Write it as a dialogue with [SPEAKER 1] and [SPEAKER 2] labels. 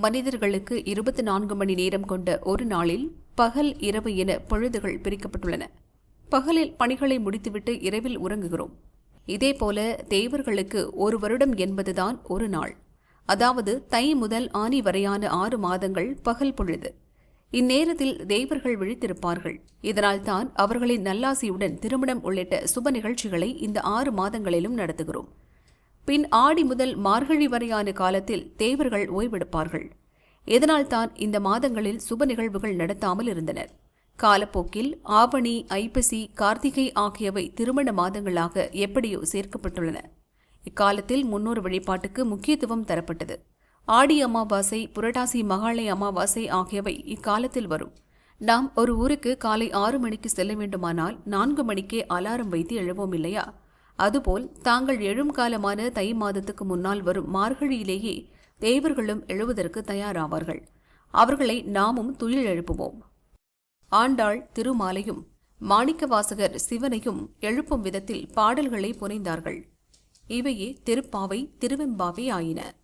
[SPEAKER 1] மனிதர்களுக்கு இருபத்தி நான்கு மணி நேரம் கொண்ட ஒரு நாளில் பகல் இரவு என பொழுதுகள் பிரிக்கப்பட்டுள்ளன. பகலில் பணிகளை முடித்துவிட்டு இரவில் உறங்குகிறோம். இதேபோல தேவர்களுக்கு ஒரு வருடம் என்பதுதான் ஒரு நாள். அதாவது தை முதல் ஆனி வரையான ஆறு மாதங்கள் பகல் பொழுது. இந்நேரத்தில் தேவர்கள் விழித்திருப்பார்கள். இதனால் தான் அவர்களின் நல்லாசியுடன் திருமணம் உள்ளிட்ட சுப நிகழ்ச்சிகளை இந்த ஆறு மாதங்களிலும் நடத்துகிறோம். பின் ஆடி முதல் மார்கழி வரையான காலத்தில் தேவர்கள் ஓய்வெடுப்பார்கள். இதனால்தான் இந்த மாதங்களில் சுப நிகழ்வுகள் நடத்தாமல் இருந்தனர். காலப்போக்கில் ஆவணி ஐப்பசி கார்த்திகை ஆகியவை திருமண மாதங்களாக எப்படியோ சேர்க்கப்பட்டுள்ளன. இக்காலத்தில் முன்னோர் வழிபாட்டுக்கு முக்கியத்துவம் தரப்பட்டது. ஆடி அமாவாசை புரட்டாசி மகாலய அமாவாசை ஆகியவை இக்காலத்தில் வரும். நாம் ஒரு ஊருக்கு காலை ஆறு மணிக்கு செல்ல வேண்டுமானால் நான்கு மணிக்கே அலாரம் வைத்து எழுவோம் இல்லையா? அதுபோல் தாங்கள் எழும் காலமான தை மாதத்துக்கு முன்னால் வரும் மார்கழியிலேயே தேவர்களும் எழுவதற்கு தயாராவார்கள். அவர்களை நாமும் துயில் எழுப்புவோம். ஆண்டாள் திருமாலையும் மாணிக்கவாசகர் சிவனையும் எழுப்பும் விதத்தில் பாடல்களை புனைந்தார்கள். இவையே திருப்பாவை திருவெம்பாவை ஆயின.